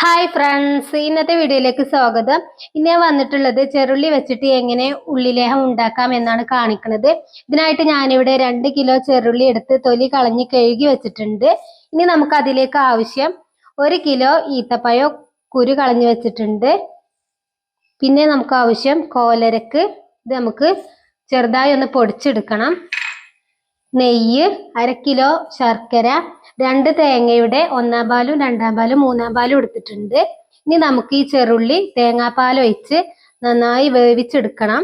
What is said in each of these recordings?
Hi friends ഇന്നത്തെ വീഡിയോയിലേക്ക് സ്വാഗതം. ഇന്ന് ഞാൻ വന്നിട്ടുള്ളത് ചെറുള്ളി വെച്ചിട്ട് എങ്ങനെ ഉള്ളിലേഹം ഉണ്ടാക്കാം എന്നാണ് കാണിക്കുന്നത് ഇതിനായിട്ട് ഞാനിവിടെ രണ്ട് കിലോ ചെറുള്ളി എടുത്ത് തൊലി കളഞ്ഞ് കഴുകി വെച്ചിട്ടുണ്ട്. ഇനി നമുക്ക് അതിലേക്ക് ആവശ്യം ഒരു കിലോ ഈത്തപ്പഴോ കുരു കളഞ്ഞു വെച്ചിട്ടുണ്ട്. പിന്നെ നമുക്ക് ആവശ്യം കോലരക്ക് ഇത് നമുക്ക് ചെറുതായി ഒന്ന് പൊടിച്ചെടുക്കണം. നെയ്യ് അര കിലോ ശർക്കര രണ്ട് തേങ്ങയുടെ ഒന്നാം പാലും രണ്ടാം പാലും മൂന്നാം പാലും എടുത്തിട്ടുണ്ട്. ഇനി നമുക്ക് ഈ ചെറുള്ളി തേങ്ങാപ്പാൽ ഒഴിച്ച് നന്നായി വേവിച്ചെടുക്കണം.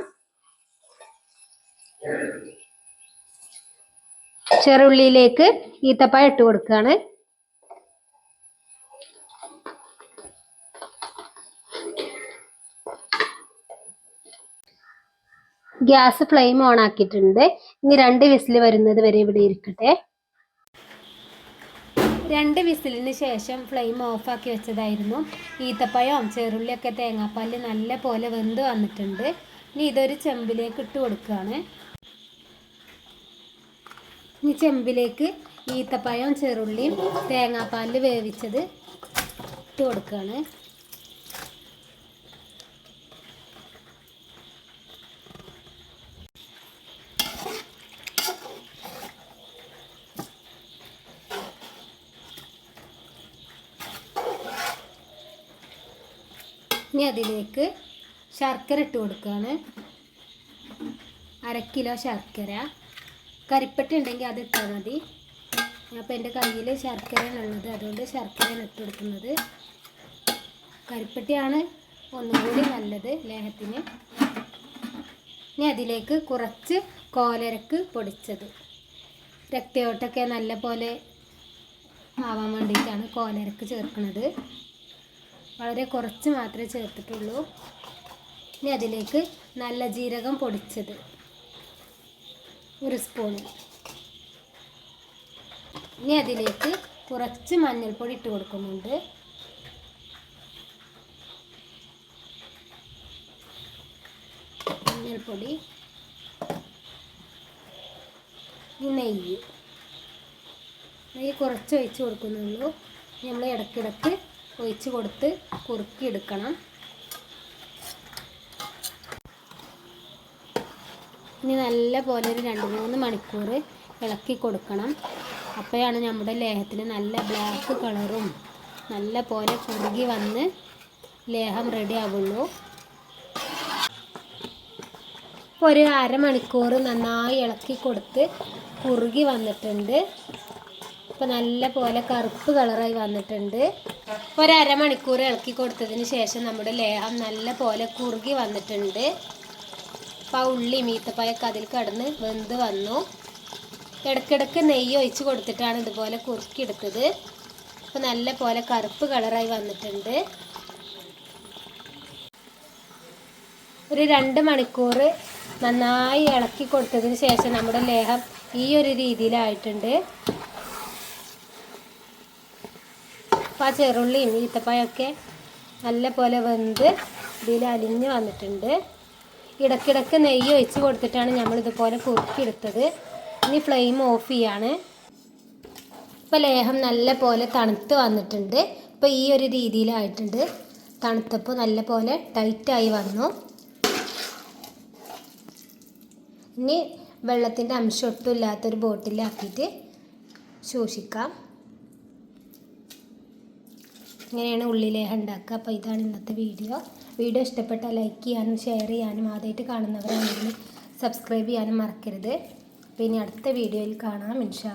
ചെറുള്ളിയിലേക്ക് ഈത്തപ്പഴം ഇട്ട് കൊടുക്കുകയാണ്. ഗ്യാസ് ഫ്ലെയിം ഓൺ ആക്കിയിട്ടുണ്ട്. ഇനി രണ്ട് വിസിൽ വരുന്നത് വരെ ഇവിടെ ഇരിക്കട്ടെ. രണ്ട് വിസിലിന് ശേഷം ഫ്ലെയിം ഓഫാക്കി വെച്ചതായിരുന്നു. ഈത്തപ്പഴവും ചെറുള്ളിയൊക്കെ തേങ്ങാപ്പാലിൽ നല്ല പോലെ വെന്ത് വന്നിട്ടുണ്ട്. ഇനി ഇതൊരു ചെമ്പിലേക്ക് ഇട്ട് കൊടുക്കുകയാണ്. ഇനി ചെമ്പിലേക്ക് ഈത്തപ്പഴവും ചെറുള്ളിയും തേങ്ങാപ്പാലിൽ വേവിച്ചത് ഇട്ട് കൊടുക്കുകയാണ്. ഇനി അതിലേക്ക് ശർക്കര ഇട്ട് കൊടുക്കുകയാണ് അര കിലോ ശർക്കര. കരിപ്പട്ടി ഉണ്ടെങ്കിൽ അത് ഇട്ടാൽ മതി. അപ്പോൾ എന്റെ കയ്യിൽ ശർക്കരയാണ് ഉള്ളത്. അതുകൊണ്ട് ശർക്കരയാണ് ഇട്ട് കൊടുക്കുന്നത്. കരിപ്പട്ടിയാണ് ഒന്നുകൂടി നല്ലത് ലേഹത്തിന്. ഇനി അതിലേക്ക് കുറച്ച് കോലരക്ക് പൊടിച്ചത്. രക്തയോട്ടൊക്കെ നല്ല പോലെ ആവാൻ വേണ്ടിയിട്ടാണ് കോലരക്ക് ചേർക്കുന്നത്. വളരെ കുറച്ച് മാത്രമേ ചേർത്തിട്ടുള്ളൂ. ഇനി അതിലേക്ക് നല്ല ജീരകം പൊടിച്ചത് ഒരു സ്പൂൺ ഇനി അതിലേക്ക് കുറച്ച് മഞ്ഞൾപ്പൊടി ഇട്ട് കൊടുക്കുന്നുണ്ട്. മഞ്ഞൾപ്പൊടി. നെയ്യ്. നെയ്യ് കുറച്ച് ഒഴിച്ച് കൊടുക്കുന്നുള്ളൂ. നമ്മൾ ഇടയ്ക്കിടയ്ക്ക് ഒഴിച്ച് കൊടുത്ത് കുറുക്കി എടുക്കണം ഇനി നല്ല പോലെ ഒരു രണ്ട് മൂന്ന് മണിക്കൂർ ഇളക്കി കൊടുക്കണം. അപ്പോഴാണ് നമ്മുടെ ലേഹത്തിന് നല്ല ബ്ലാക്ക് കളറും നല്ല പോലെ കുറുകി വന്ന് ലേഹം റെഡി ആവുള്ളൂ. ഒരു അരമണിക്കൂർ നന്നായി ഇളക്കി കൊടുത്ത് കുറുകി വന്നിട്ടുണ്ട്. ഇപ്പോൾ നല്ല പോലെ കറുപ്പ് കളറായി വന്നിട്ടുണ്ട്. ഒരു അരമണിക്കൂർ ഇളക്കി കൊടുത്തതിന് ശേഷം നമ്മുടെ ലേഹം നല്ല പോലെ കുറുകി വന്നിട്ടുണ്ട്. അപ്പോൾ ഉള്ളി മീത്തപ്പായൊക്കെ അതിൽ കടന്ന് വെന്ത് വന്നു. ഇടയ്ക്കിടയ്ക്ക് നെയ്യ് ഒഴിച്ച് കൊടുത്തിട്ടാണ് ഇതുപോലെ കുറുക്കിയെടുത്തത്. അപ്പോൾ നല്ല പോലെ കറുപ്പ് കളറായി വന്നിട്ടുണ്ട്. ഒരു രണ്ട് മണിക്കൂർ നന്നായി ഇളക്കി കൊടുത്തതിന് ശേഷം നമ്മുടെ ലേഹം ഈ ഒരു രീതിയിലായിട്ടുണ്ട്. അപ്പോൾ ആ ചെറുള്ളിയും ഈത്തപ്പഴമൊക്കെ നല്ല പോലെ വെന്ത് ഇതിൽ അലിഞ്ഞ് വന്നിട്ടുണ്ട്. ഇടയ്ക്കിടയ്ക്ക് നെയ്യ് ഒഴിച്ച് കൊടുത്തിട്ടാണ് നമ്മൾ ഇതുപോലെ കുറുക്കിയെടുത്തത്. ഇനി ഫ്ലെയിം ഓഫ് ചെയ്യാണ്. ഇപ്പോൾ ലേഹം നല്ല പോലെ തണുത്ത് വന്നിട്ടുണ്ട്. ഇപ്പോൾ ഈ ഒരു രീതിയിലായിട്ടുണ്ട്. തണുത്തപ്പോൾ നല്ല പോലെ ടൈറ്റായി വന്നു. ഇനി വെള്ളത്തിന്റെ അംശം ഒട്ടും ഇല്ലാത്തൊരു ബോട്ടിലാക്കിയിട്ട് സൂക്ഷിക്കാം. ഇങ്ങനെയാണ് ഉള്ളിലേഹ ഉണ്ടാക്കുക. അപ്പോൾ ഇതാണ് ഇന്നത്തെ വീഡിയോ. വീഡിയോ ഇഷ്ടപ്പെട്ടാൽ ലൈക്ക് ചെയ്യാനും ഷെയർ ചെയ്യാനും ആദ്യമായിട്ട് കാണുന്നവരാണെങ്കിൽ സബ്സ്ക്രൈബ് ചെയ്യാനും മറക്കരുത്. അപ്പോൾ ഇനി അടുത്ത വീഡിയോയിൽ കാണാം. ഇൻഷാ